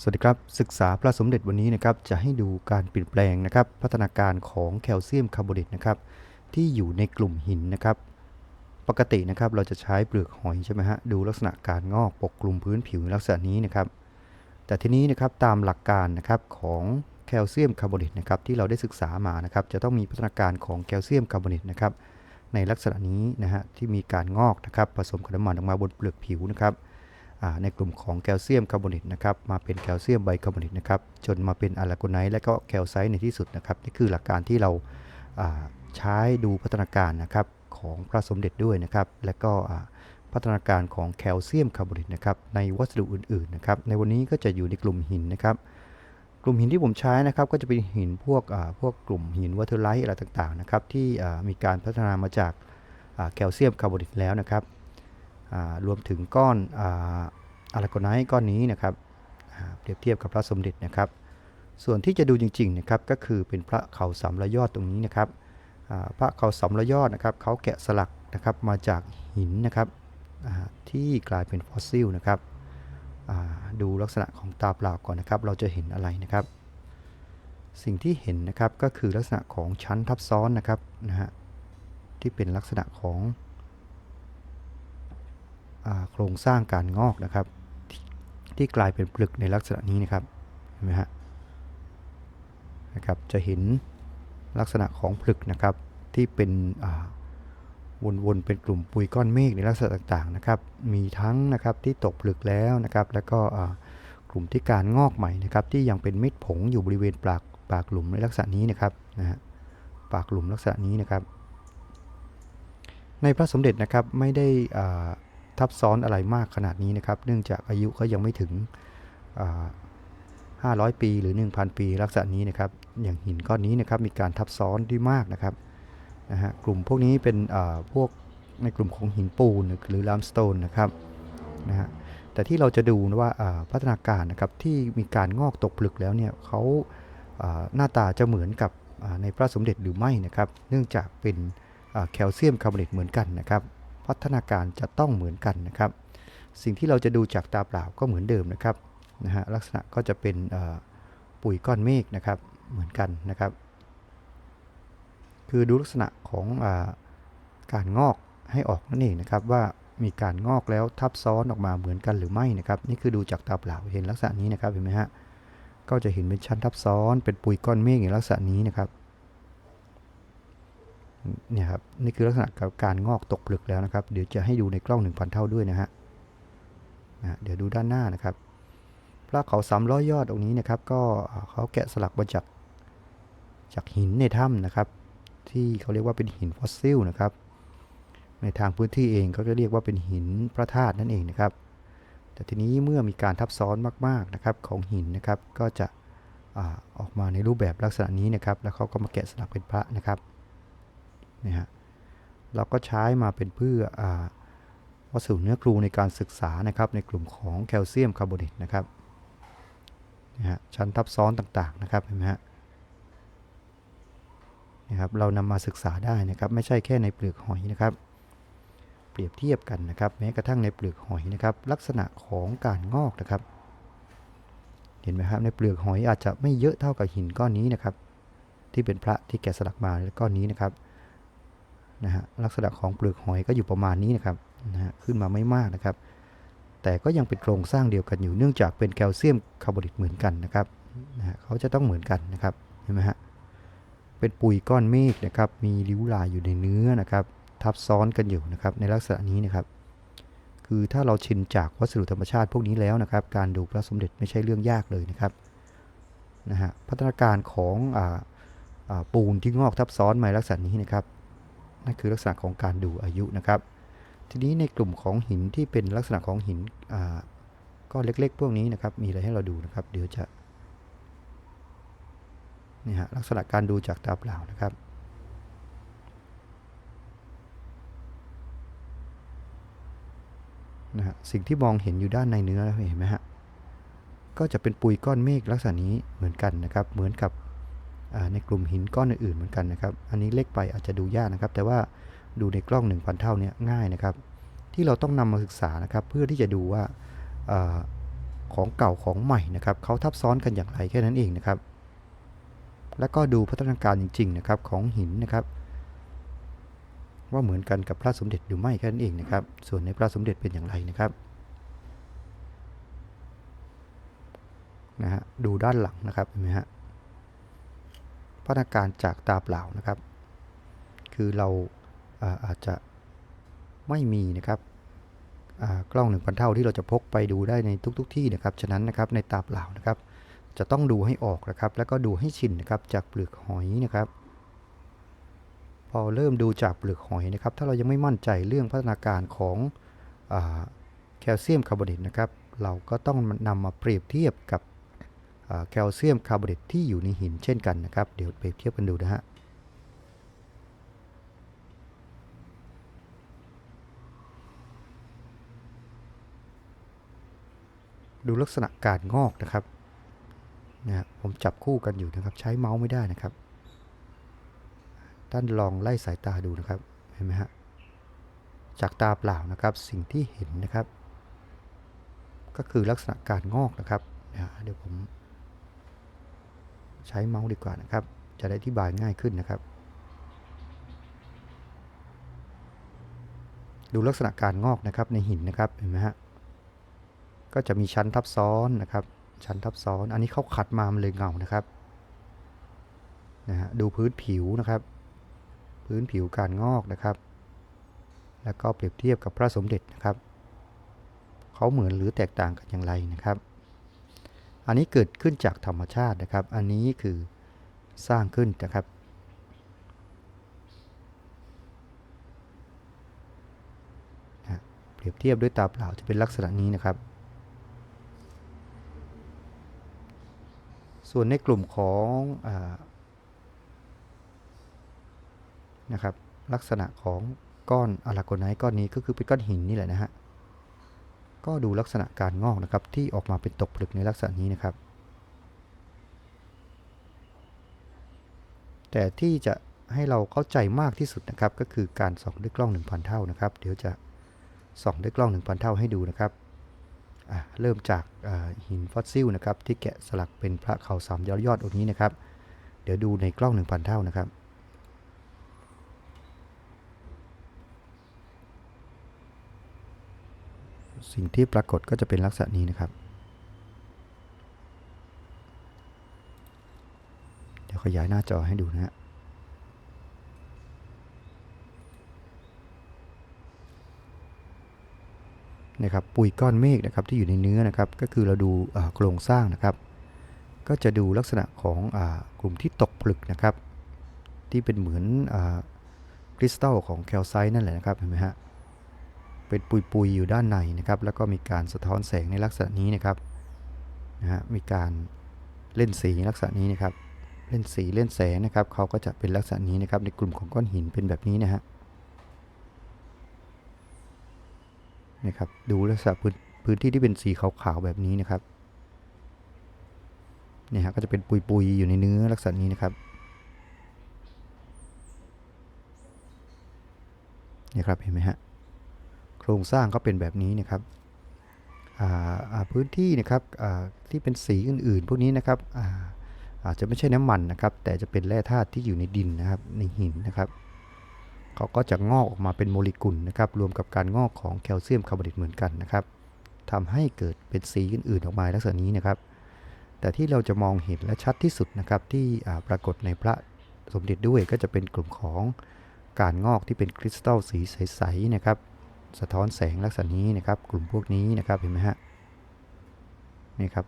สวัสดีครับ ศึกษาพระสมเด็จวันนี้นะครับจะให้ดูการเปลี่ยนแปลงนะครับ พัฒนาการของแคลเซียมคาร์บอเนตนะครับที่อยู่ในกลุ่มหินนะครับ ปกตินะครับเราจะใช้เปลือกหอยใช่ไหมฮะดูลักษณะการงอกปกคลุมพื้นผิวลักษณะนี้นะครับ แต่ทีนี้นะครับตามหลักการนะครับของแคลเซียมคาร์บอเนตนะครับที่เราได้ศึกษามานะครับจะต้องมีพัฒนาการของแคลเซียมคาร์บอเนตนะครับในลักษณะนี้นะฮะที่มีการงอกนะครับผสมกับน้ำมันออกมาบนเปลือกผิวนะครับ ในกลุ่มของแคลเซียมคาร์บอเนตนะครับมาเป็นแคลเซียมไบคาร์บอเนตนะครับจนมาเป็นอะลาโกไนท์และก็แคลไซต์ในที่สุดนะครับนี่คือหลักการที่เราใช้ดูพัฒนาการนะครับของพระสมเด็จด้วยนะครับและก็พัฒนาการของแคลเซียมคาร์บอเนตนะครับในวัสดุอื่นๆนะครับในวันนี้ก็จะอยู่ในกลุ่มหินนะครับกลุ่มหินที่ผมใช้นะครับก็จะเป็นหินพวกพวกกลุ่มหินวัตถุไลท์อะไรต่างๆนะครับที่มีการพัฒนามาจากแคลเซียมคาร์บอเนตแล้วนะครับ รวมถึงก้อนอะลาโกไนท์ก้อนนี้นะครับเปรียบเทียบกับพระสมเด็จนะครับ ส่วนที่จะดูจริงๆนะครับก็คือเป็นพระเขาสามระยอดตรงนี้นะครับพระเขาสามระยอดนะครับเขาแกะสลักนะครับมาจากหินนะครับที่กลายเป็นฟอสซิลนะครับดูลักษณะของตาเปล่าก่อนนะครับ เราจะเห็นอะไรนะครับ สิ่งที่เห็นนะครับก็คือลักษณะของชั้นทับซ้อนนะครับนะฮะที่เป็นลักษณะของ โครงสร้างการงอกนะครับทที่กลายเป็นปลึกในลักษณะนี้นะครับเห็นไหมฮะนะครับจะเห็นลักษณะของปลึกนะครับที่เป็นวนๆเป็นกลุ่มปุยก้อนเมฆในลักษณะต่างๆนะครับ มีทั้งนะครับที่ตกปลึกแล้วนะครับ แล้วก็กลุ่มที่การงอกใหม่นะครับที่ยังเป็นเม็ดผงอยู่บริเวณปากปากหลุมในลักษณะนี้นะครับนะฮะปากหลุมลักษณะนี้นะครับ ในพระสมเด็จนะครับไม่ได้ ทับซ้อนอะไรมากขนาดนี้นะครับ เนื่องจากอายุเขายังไม่ถึง 500 ปีหรือ 1,000 ปีลักษณะนี้นะครับ อย่างหินก้อนนี้นะครับมีการทับซ้อนที่มากนะครับนะฮะกลุ่มพวกนี้เป็นพวกในกลุ่มของหินปูนหรือลามสโตนนะครับนะฮะแต่ที่เราจะดูว่าพัฒนาการนะครับที่มีการงอกตกผลึกแล้วเนี่ยเขาหน้าตาจะเหมือนกับในพระสมเด็จหรือไม่นะครับ เนื่องจากเป็นแคลเซียมคาร์บอเนตเหมือนกันนะครับ พัฒนาการจะต้องเหมือนกันนะครับ สิ่งที่เราจะดูจากตาเปล่าก็เหมือนเดิมนะครับนะฮะลักษณะก็จะเป็นปุ๋ยก้อนเมฆนะครับเหมือนกันนะครับ คือดูลักษณะของอการงอกให้ออกนั่นเองนะครับว่ามีการงอกแล้วทับซ้อนออกมาเหมือนกันหรือไม่นะครับ นี่คือดูจากตาเปล่าเห็นลักษณะนี้นะครับเห็นไหมฮะก็จะเห็นเป็นชั้นทับซ้อนเป็นปุ๋ยก้อนเมฆในลักษณะนี้นะครับ เนี่ยครับนี่คือลักษณะการงอกตกผลึกแล้วนะครับ เดี๋ยวจะให้ดูในกล้อง 1,000 เท่าด้วยนะฮะเดี๋ยวดูด้านหน้านะครับพระเขาสามร้อยยอดตรงนี้นะครับ ก็เขาแกะสลักมาจากจากหินในถ้ำนะครับ ที่เขาเรียกว่าเป็นหินฟอสซิลนะครับ ในทางพื้นที่เองก็จะเรียกว่าเป็นหินพระธาตุนั่นเองนะครับ แต่ทีนี้เมื่อมีการทับซ้อนมากๆนะครับของหินนะครับก็จะออกมาในรูปแบบลักษณะนี้นะครับ แล้วเขาก็มาแกะสลักเป็นพระนะครับ นะฮะเราก็ใช้มาเป็นเพื่ออวัสดุเนื้อครูในการศึกษานะครับในกลุ่มของแคลเซียมคาร์บอเนตนะครับนะฮะชั้นทับซ้อนต่างๆนะครับเห็นไหมฮะนะครับเรานำมาศึกษาได้นะครับ ไม่ใช่แค่ในเปลือกหอยนะครับ เปรียบเทียบกันนะครับ แม้กระทั่งในเปลือกหอยนะครับ ลักษณะของการงอกนะครับ เห็นไหมครับในเปลือกหอยอาจจะไม่เยอะเท่ากับหินก้อนนี้นะครับ ที่เป็นพระที่แกะสลักมาก้อนนี้นะครับ นะฮะลักษณะของเปลือกหอยก็อยู่ประมาณนี้นะครับนะฮะขึ้นมาไม่มากนะครับ แต่ก็ยังเป็นโครงสร้างเดียวกันอยู่เนื่องจากเป็นแคลเซียมคาร์บอเนตเหมือนกันนะครับนะฮะเขาจะต้องเหมือนกันนะครับเห็นไหมฮะเป็นปุ๋ยก้อนเมฆนะครับ มีริ้วลายอยู่ในเนื้อนะครับ ทับซ้อนกันอยู่นะครับ ในลักษณะนี้นะครับ คือถ้าเราชินจากวัสดุธรรมชาติพวกนี้แล้วนะครับ การดูพระสมเด็จไม่ใช่เรื่องยากเลยนะครับนะฮะพัฒนาการของอปูนที่งอกทับซ้อนมาลักษณะนี้นะครับ นั่นคือลักษณะของการดูอายุนะครับ ทีนี้ในกลุ่มของหินที่เป็นลักษณะของหินก้อนเล็ก ๆ พวกนี้นะครับ มีอะไรให้เราดูนะครับ เดี๋ยวจะนี่ฮะลักษณะการดูจากตาเปล่านะครับนะฮะสิ่งที่มองเห็นอยู่ด้านในเนื้อเห็นไหมฮะก็จะเป็นปุยก้อนเมฆลักษณะนี้เหมือนกันนะครับ เหมือนกับ ในกลุ่มหินก้อนอื่นๆเหมือนกันนะครับ อันนี้เล็กไปอาจจะดูยากนะครับ แต่ว่าดูในกล้อง 1,000 เท่านี้ง่ายนะครับ ที่เราต้องนำมาศึกษานะครับ เพื่อที่จะดูว่าของเก่าของใหม่นะครับเขาทับซ้อนกันอย่างไรแค่นั้นเองนะครับ แล้วก็ดูพัฒนาการจริงๆนะครับของหินนะครับ ว่าเหมือนกันกับพระสมเด็จหรือไม่แค่นั้นเองนะครับ ส่วนในพระสมเด็จเป็นอย่างไรนะครับนะฮะดูด้านหลังนะครับเห็นไหมฮะ พัฒนาการจากตาเปล่านะครับ คือเราอาอาจจะไม่มีนะครับกล้องหนึ่งพันเท่าที่เราจะพกไปดูได้ในทุกๆทที่นะครับ ฉะนั้นนะครับในตาเปล่านะครับ จะต้องดูให้ออกนะครับ แล้วก็ดูให้ชินนะครับจากเปลือกหอยนะครับ พอเริ่มดูจากเปลือกหอยนะครับ ถ้าเรายังไม่มั่นใจเรื่องพัฒนาการของอแคลเซียมคาร์บอเนตนะครับ เราก็ต้องนำมาเปรียบเทียบกับ แคลเซียมคาร์บอเนตที่อยู่ในหินเช่นกันนะครับ เดี๋ยวเปรียบเทียบกันดูนะฮะดูลักษณะการงอกนะครับนะผมจับคู่กันอยู่นะครับ ใช้เมาส์ไม่ได้นะครับ ท่านลองไล่สายตาดูนะครับ เห็นไหมฮะ จากตาเปล่านะครับ สิ่งที่เห็นนะครับ ก็คือลักษณะการงอกนะครับนะเดี๋ยวผม ใช้เมาส์ดีกว่านะครับ จะได้อธิบายง่ายขึ้นนะครับ ดูลักษณะการงอกนะครับในหินนะครับเห็นไหมฮะก็จะมีชั้นทับซ้อนนะครับ ชั้นทับซ้อนอันนี้เขาขัดมามันเลยเงานะครับนะฮะดูพื้นผิวนะครับ พื้นผิวการงอกนะครับ แล้วก็เปรียบเทียบกับพระสมเด็จนะครับเขาเหมือนหรือแตกต่างกันอย่างไรนะครับ อันนี้เกิดขึ้นจากธรรมชาตินะครับ อันนี้คือสร้างขึ้นนะครับนะเปรียบเทียบด้วยตาเปล่าจะเป็นลักษณะนี้นะครับ ส่วนในกลุ่มของอนะครับลักษณะของก้อนอะลาโกไนก้อนนี้ก็คือเป็นก้อนหินนี่แหละนะฮะ ก็ดูลักษณะการงอกนะครับที่ออกมาเป็นตกผลึกในลักษณะนี้นะครับ แต่ที่จะให้เราเข้าใจมากที่สุดนะครับ ก็คือการส่องด้วยกล้อง 1,000 เท่านะครับ เดี๋ยวจะส่องด้วยกล้อง 1,000 เท่าให้ดูนะครับอะเริ่มจากหินฟอสซิลนะครับที่แกะสลักเป็นพระเขาสามยอดยอดองค์นี้นะครับ เดี๋ยวดูในกล้อง 1,000 เท่านะครับ สิ่งที่ปรากฏก็จะเป็นลักษณะนี้นะครับ เดี๋ยวขยายหน้าจอให้ดูนะฮะนะครับปุ๋ยก้อนเมฆนะครับที่อยู่ในเนื้อนะครับ ก็คือเราดูโครงสร้างนะครับ ก็จะดูลักษณะของอกลุ่มที่ตกผลึกนะครับ ที่เป็นเหมือนอคริสตัลของแคลไซต์นั่นแหละนะครับเห็นไหมฮะ เป็นปุยๆอยู่ด้านในนะครับ แล้วก็มีการสะท้อนแสงในลักษณะนี้นะครับนะฮะมีการเล่นสีลักษณะนี้นะครับ เล่นสีเล่นแสงนะครับ เขาก็จะเป็นลักษณะนี้นะครับ ในกลุ่มของก้อนหินเป็นแบบนี้นะฮะนะครับดูลักษณะพื้นพื้นที่ที่เป็นสีขาวๆแบบนี้นะครับเนี่ยฮะก็จะเป็นปุยๆอยู่ในเนื้อลักษณะนี้นะครับเนี่ยครับเห็นไหมฮะ โครงสร้างก็เป็นแบบนี้นะครับพื้นที่นะครับที่เป็นสีอื่นๆ พวกนี้นะครับอาจจะไม่ใช่น้ำมันนะครับ แต่จะเป็นแร่ธาตุที่อยู่ในดินนะครับในหินนะครับเขาก็จะงอกออกมาเป็นโมเลกุลนะครับ รวมกับการงอกของแคลเซียมคาร์บอเนตเหมือนกันนะครับทำให้เกิดเป็นสีอื่นๆออกมาลักษณะนี้นะครับ แต่ที่เราจะมองเห็นและชัดที่สุดนะครับ ที่ปรากฏในพระสมเด็จด้วยก็จะเป็นกลุ่มของการงอกที่เป็นคริสตัลสีใสๆนะครับ สะท้อนแสงลักษณะนี้นะครับ กลุ่มพวกนี้นะครับเห็นไหมฮะนี่ครับ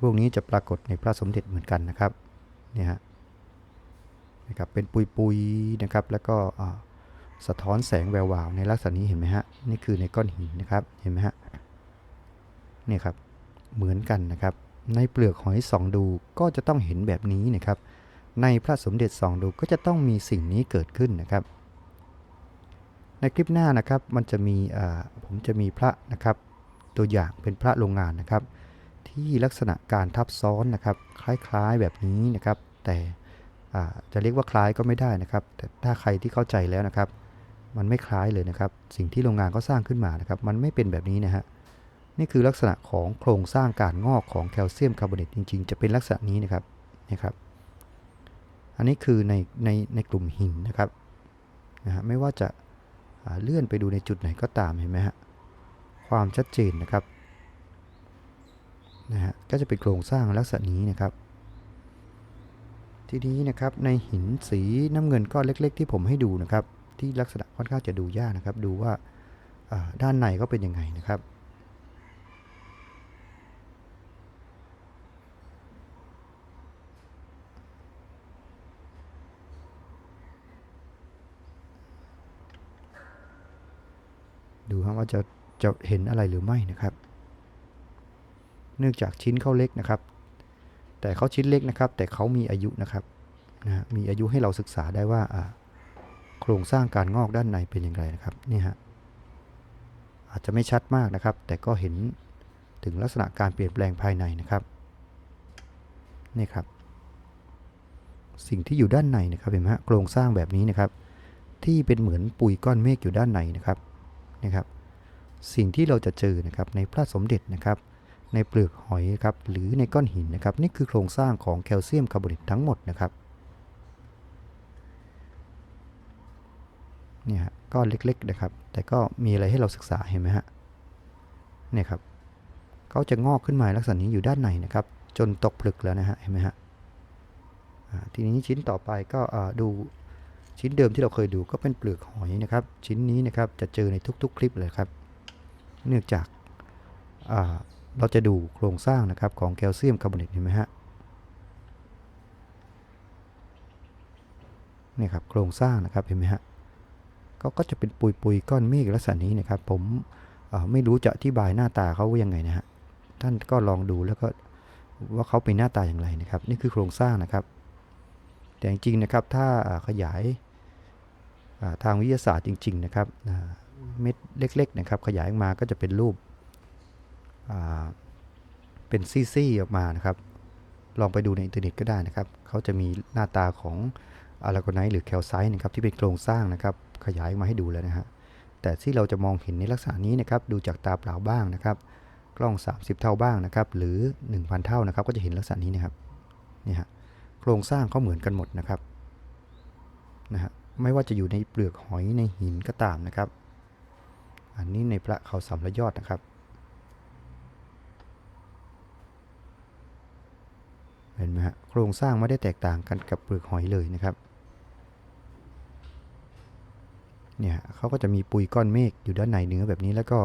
พวกนี้จะปรากฏในพระสมเด็จเหมือนกันนะครับนี่ฮะนะครับเป็นปุยๆนะครับแล้วก็สะท้อนแสงแวววาวในลักษณะนี้เห็นไหมฮะนี่คือในก้อนหินนะครับเห็นไหมฮะนี่ครับเหมือนกันนะครับในเปลือกหอยส่องดูก็จะต้องเห็นแบบนี้นะครับในพระสมเด็จส่องดูก็จะต้องมีสิ่งนี้เกิดขึ้นนะครับ ในคลิปหน้านะครับมันจะมีผมจะมีพระนะครับ ตัวอย่างเป็นพระโรงงานนะครับ ที่ลักษณะการทับซ้อนนะครับ คล้ายๆแบบนี้นะครับ แต่จะเรียกว่าคล้ายก็ไม่ได้นะครับ แต่ถ้าใครที่เข้าใจแล้วนะครับ มันไม่คล้ายเลยนะครับ สิ่งที่โรงงานก็สร้างขึ้นมานะครับ มันไม่เป็นแบบนี้นะฮะนี่คือลักษณะของโครงสร้างการงอกของแคลเซียมคาร์บอเนตจริง ๆ จะเป็นลักษณะนี้นะครับนะครับอันนี้คือในในในกลุ่มหินนะครับนะฮะไม่ว่าจะ เลื่อนไปดูในจุดไหนก็ตามเห็นไหมฮะความชัดเจนนะครับนะฮะก็จะเป็นโครงสร้างลักษณะนี้นะครับ ทีนี้นะครับในหินสีน้ำเงินก้อนเล็ก ๆ ที่ผมให้ดูนะครับ ที่ลักษณะค่อนข้างจะดูยากนะครับ ดูว่าอ่าด้านในก็เป็นยังไงนะครับ ดูครับว่าจะจะเห็นอะไรหรือไม่นะครับ เนื่องจากชิ้นเขาเล็กนะครับ แต่เขาชิ้นเล็กนะครับ แต่เขามีอายุนะครับนะมีอายุให้เราศึกษาได้ว่าอ่าโครงสร้างการงอกด้านในเป็นอย่างไรนะครับนี่ฮะอาจจะไม่ชัดมากนะครับ แต่ก็เห็นถึงลักษณะการเปลี่ยนแปลงภายในนะครับนี่ครับ สิ่งที่อยู่ด้านในนะครับเห็นไหมฮะโครงสร้างแบบนี้นะครับ ที่เป็นเหมือนปุยก้อนเมฆอยู่ด้านในนะครับ นะครับ สิ่งที่เราจะเจอนะครับในพระสมเด็จนะครับ ในเปลือกหอยครับหรือในก้อนหินนะครับ นี่คือโครงสร้างของแคลเซียมคาร์บอเนตทั้งหมดนะครับเนี่ยก้อนเล็กๆนะครับ แต่ก็มีอะไรให้เราศึกษาเห็นไหมฮะเนี่ยครับเขาจะงอกขึ้นมาลักษณะนี้อยู่ด้านในนะครับ จนตกผลึกแล้วนะฮะเห็นไหมฮะทีนี้ชิ้นต่อไปก็ดู ชิ้นเดิมที่เราเคยดูก็เป็นเปลือกหอยนะครับ ชิ้นนี้นะครับจะเจอในทุกๆ คลิปเลยครับ เนื่องจากาเราจะดูโครงสร้างนะครับของแคลเซียมคาร์บอเนตเห็นไหมฮะนี่ครับโครงสร้างนะครับเห็นไหมฮะก็ก็จะเป็นปุยปุยๆก้อนเมฆลักษณะนี้นะครับ ผมไม่รู้จะอธิบายหน้าตาเขาว่ายังไงนะฮะท่านก็ลองดูแล้วก็ว่าเขาเป็นหน้าตาอย่างไรนะครับ นี่คือโครงสร้างนะครับ แต่จริงๆนะครับถ้าขยายทางวิทยาศาสตร์จริง ๆ นะครับเม็ดเล็กๆนะครับขยายออกมาก็จะเป็นรูปเป็นซี่ๆออกมานะครับ ลองไปดูในอินเทอร์เน็ตก็ได้นะครับ เขาจะมีหน้าตาของอะลาโกไนท์หรือแคลไซต์นะครับที่เป็นโครงสร้างนะครับขยายออกมาให้ดูแล้วนะฮะแต่ที่เราจะมองเห็นในลักษณะนี้นะครับดูจากตาเปล่าบ้างนะครับ กล้อง 30 เท่าบ้างนะครับ หรือ 1,000 เท่านะครับ ก็จะเห็นลักษณะนี้นะครับนี่ฮะ โครงสร้างเขาเหมือนกันหมดนะครับนะฮะไม่ว่าจะอยู่ในเปลือกหอยในหินก็ตามนะครับ อันนี้ในพระเขาสำระยอดนะครับ เห็นไหมฮะโครงสร้างไม่ได้แตกต่างกันกับเปลือกหอยเลยนะครับเนี่ยเขาก็จะมีปุยก้อนเมฆอยู่ด้านในเนื้อแบบนี้แล้วก็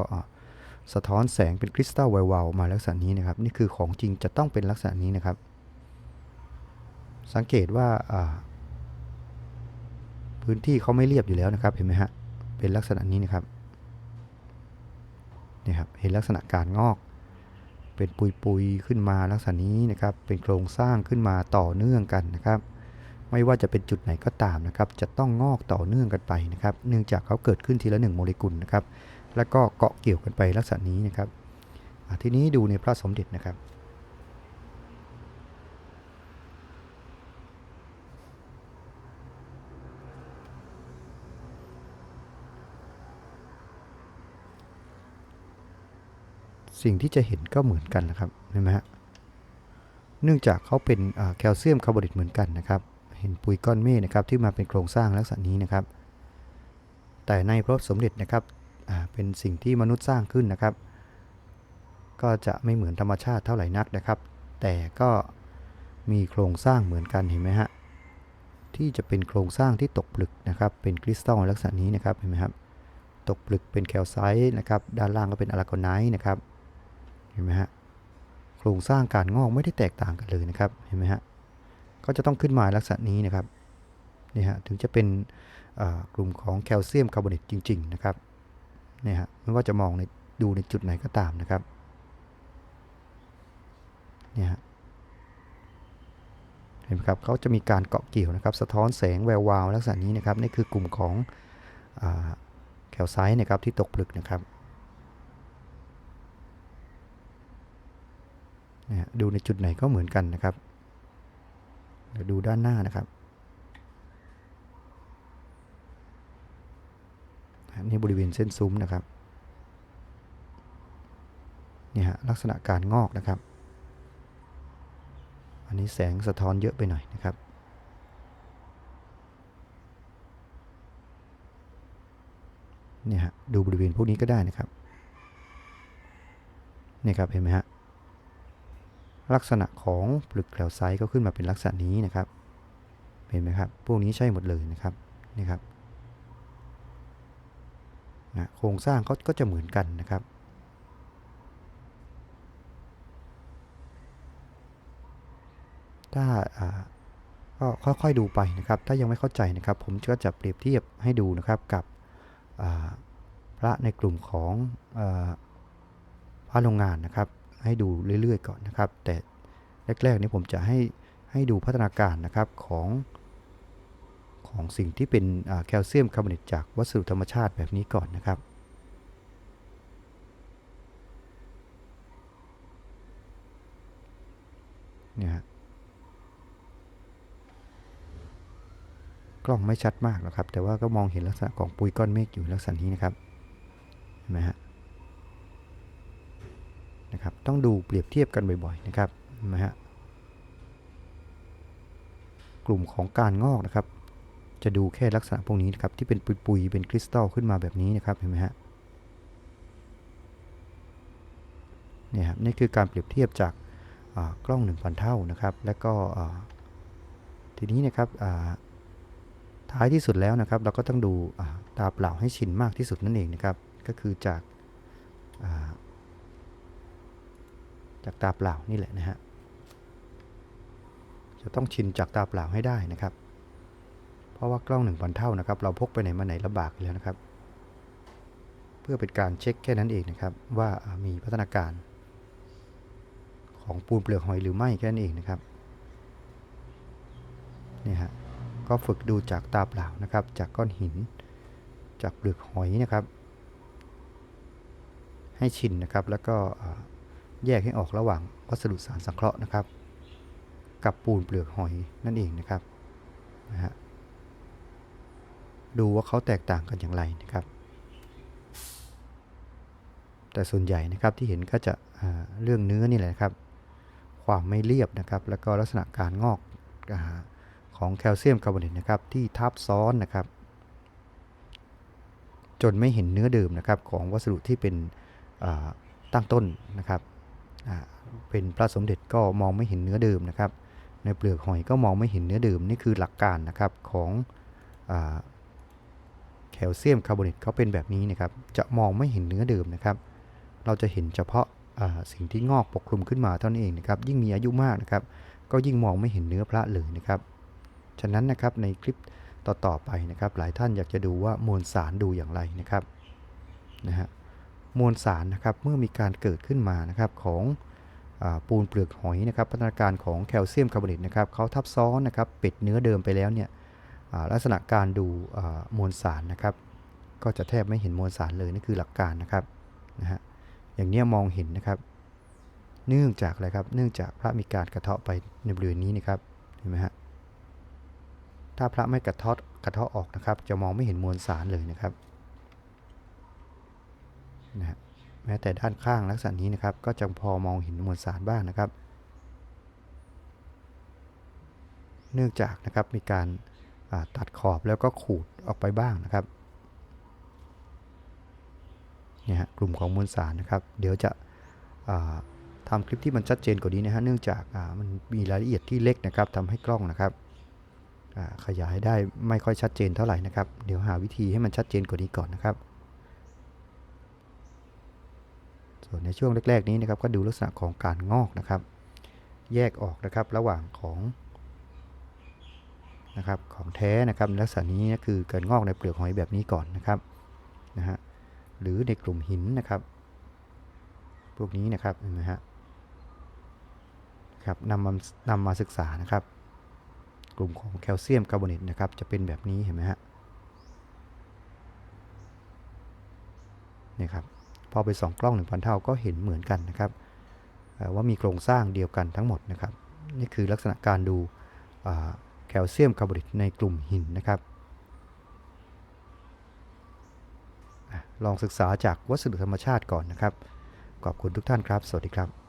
สะท้อนแสงเป็นคริสตัลวาวๆมาลักษณะนี้นะครับ นี่คือของจริงจะต้องเป็นลักษณะนี้นะครับ สังเกตว่าพื้นที่เขาไม่เรียบอยู่แล้วนะครับเห็นไหมฮะเป็นลักษณะนี้นะครับนี่ครับเห็นลักษณะการงอก เป็นปุยๆขึ้นมาลักษณะนี้นะครับ เป็นโครงสร้างขึ้นมาต่อเนื่องกันนะครับ ไม่ว่าจะเป็นจุดไหนก็ตามนะครับ จะต้องงอกต่อเนื่องกันไปนะครับ เนื่องจากเขาเกิดขึ้นทีละหนึ่งโมเลกุลนะครับ แล้วก็เกาะเกี่ยวกันไปลักษณะนี้นะครับทีนี้ดูในพระสมเด็จนะครับ สิ่งที่จะเห็นก็เหมือนกันนะครับเห็นไหมฮะเนื่องจากเขาเป็นแคลเซียมคาร์บอเนตเหมือนกันนะครับ เห็นปุยก้อนเมฆนะครับที่มาเป็นโครงสร้างลักษณะนี้นะครับ แต่ในพระสมเด็จนะครับเป็นสิ่งที่มนุษย์สร้างขึ้นนะครับ ก็จะไม่เหมือนธรรมชาติเท่าไหร่นักนะครับ แต่ก็มีโครงสร้างเหมือนกันเห็นไหมฮะที่จะเป็นโครงสร้างที่ตกผลึกนะครับ เป็นคริสตัลลักษณะนี้นะครับเห็นไหมครับตกผลึกเป็นแคลไซต์นะครับ ด้านล่างก็เป็นอะลาโกไนท์นะครับ ห็นไหมฮะโครงสร้างการงอกไม่ได้แตกต่างกันเลยนะครับเห็นไหมฮะก็จะต้องขึ้นมาลักษณะนี้นะครับนี่ฮะถึงจะเป็นกลุ่มของแคลเซียมคาร์บอเนตจริง ๆ นะครับนี่ฮะไม่ว่าจะมองในดูในจุดไหนก็ตามนะครับนี่ฮะเห็นไหมครับเขาจะมีการเกาะเกี่ยวนะครับ สะท้อนแสงแวววาวลักษณะนี้นะครับนี่คือกลุ่มของอแคลไซต์นะครับที่ตกผลึกนะครับ นะดูในจุดไหนก็เหมือนกันนะครับเดี๋ยวดูด้านหน้านะครับนนี่บริเวณเส้นซุ้มนะครับเนี่ยฮะลักษณะการงอกนะครับ อันนี้แสงสะท้อนเยอะไปหน่อยนะครับเนี่ยฮะดูบริเวณพวกนี้ก็ได้นะครับเนี่ยครับเห็นไหมฮะ ลักษณะของปลึกแคลไซต์ก็ขึ้นมาเป็นลักษณะนี้นะครับเห็นไหมครับ พวกนี้ใช่หมดเลยนะครับนี่ครับนะโครงสร้างเขาก็จะเหมือนกันนะครับ ถ้าก็ค่อยๆดูไปนะครับ ถ้ายังไม่เข้าใจนะครับ ผมก็จะเปรียบเทียบให้ดูนะครับกับพระในกลุ่มของอพระโรงงานนะครับ ให้ดูเรื่อยๆก่อนนะครับ แต่แรกๆนี้ผมจะให้ให้ดูพัฒนาการนะครับของของสิ่งที่เป็นแคลเซียมคาร์บอเนตจากวัสดุธรรมชาติแบบนี้ก่อนนะครับเนี่ยฮะกล้องไม่ชัดมากนะครับ แต่ว่าก็มองเห็นลักษณะของปุยก้อนเมฆอยู่ลักษณะนี้นะครับเห็นไหมฮะ นะครับต้องดูเปรียบเทียบกันบ่อยๆนะครับนไหมฮะกลุ่มของการงอกนะครับ จะดูแค่ลักษณะพวกนี้นะครับที่เป็นปุยๆเป็นคริสตัลขึ้นมาแบบนี้นะครับเห็นไหมฮะนี่ครับนี่คือการเปรียบเทียบจากกล้อง 1,000 เท่านะครับ แล้วก็ทีนี้นะครับท้ายที่สุดแล้วนะครับ เราก็ต้องดูตาเปล่าให้ชินมากที่สุดนั่นเองนะครับ ก็คือจากา จากตาเปล่านี่แหละนะฮะจะต้องชินจากตาเปล่าให้ได้นะครับ เพราะว่ากล้อง1,000เท่านะครับ เราพกไปไหนมาไหนลำบากอยู่แล้วนะครับ เพื่อเป็นการเช็คแค่นั้นเองนะครับ ว่ามีพัฒนาการ ของปูนเปลือกหอยหรือไม่แค่นั้นเองนะครับนี่ฮะก็ฝึกดูจากตาเปล่านะครับ จากก้อนหิน จากเปลือกหอยนะครับ ให้ชินนะครับแล้วก็ แยกให้ออกระหว่างวัสดุสารสังเคราะห์นะครับ กับปูนเปลือกหอยนั่นเองนะครับนะฮะดูว่าเขาแตกต่างกันอย่างไรนะครับ แต่ส่วนใหญ่นะครับที่เห็นก็จะเรื่องเนื้อนี่แหละครับ ความไม่เรียบนะครับ แล้วก็ลักษณะการงอกอของแคลเซียมคาร์บอเนตนะครับที่ทับซ้อนนะครับ จนไม่เห็นเนื้อเดิมนะครับของวัสดุที่เป็นตั้งต้นนะครับ เป็นพระสมเด็จก็มองไม่เห็นเนื้อเดิมนะครับ ในเปลือกหอยก็มองไม่เห็นเนื้อเดิมนี่คือหลักการนะครับของอแคลเซียมคาร์บอเนตเขาเป็นแบบนี้นะครับ จะมองไม่เห็นเนื้อเดิมนะครับ เราจะเห็นเฉพาะาสิ่งที่งอกปกคลุมขึ้นมาเท่านั้นเองนะครับ ยิ่งมีอายุมากนะครับ ก็ยิ่งมองไม่เห็นเนื้อพระเลยนะครับ ฉะนั้นนะครับในคลิปต่อๆไปนะครับ หลายท่านอยากจะดูว่ามวลสารดูอย่างไรนะครับนะฮะ มวลสารนะครับเมื่อมีการเกิดขึ้นมานะครับของอปูนเปลือกหอยนะครับพัฒนาการของแคลเซียมคาร์บอเนตนะครับเขาทับซ้อนนะครับเป็ดเนื้อเดิมไปแล้วเนี่ยลักษณะการดูมวลสารนะครับ ก็จะแทบไม่เห็นมวลสารเลยนี่คือหลักการนะครับนะฮะอย่างนี้มองเห็นนะครับ เนื่องจากอะไรครับเนื่องจากพระมีการกระเทาะไปในบริเวณนี้นะครับเห็นไหมฮะถ้าพระไม่กระเทาะกระเทาะออกนะครับ จะมองไม่เห็นมวลสารเลยนะครับ นะฮะแม้แต่ด้านข้างลักษณะนี้นะครับ ก็จะพอมองเห็นมวลสารบ้างนะครับ เนื่องจากนะครับมีการาตัดขอบแล้วก็ขูดออกไปบ้างนะครับเนี่ยฮะกลุ่มของมวลสารนะครับ เดี๋ยวจะอ่าทำคลิปที่มันชัดเจนกว่านี้นะฮะเนื่องจากามันมีรายละเอียดที่เล็กนะครับทำให้กล้องนะครับขยายได้ไม่ค่อยชัดเจนเท่าไหร่นะครับ เดี๋ยวหาวิธีให้มันชัดเจนกว่านี้ก่อนนะครับ ส่วนในช่วงแรก ๆ นี้นะครับก็ดูลักษณะของการงอกนะครับ แยกออกนะครับระหว่างของนะครับของแท้นะครับลักษณะนี้คือการงอกในเปลือกหอยแบบนี้ก่อนนะครับนะฮะหรือในกลุ่มหินนะครับ พวกนี้นะครับเห็นไหมฮะครับนำมานำมาศึกษานะครับ กลุ่มของแคลเซียมคาร์บอเนตนะครับ จะเป็นแบบนี้เห็นไหมฮะนี่ครับ อไปส่องกล้อง 1,000 เท่าก็เห็นเหมือนกันนะครับว่ามีโครงสร้างเดียวกันทั้งหมดนะครับ นี่คือลักษณะการดูแคลเซียมคาร์บอนิตในกลุ่มหินนะครับลองศึกษาจากวัสดุธรรมชาติก่อนนะครับ ขอบคุณทุกท่านครับ สวัสดีครับ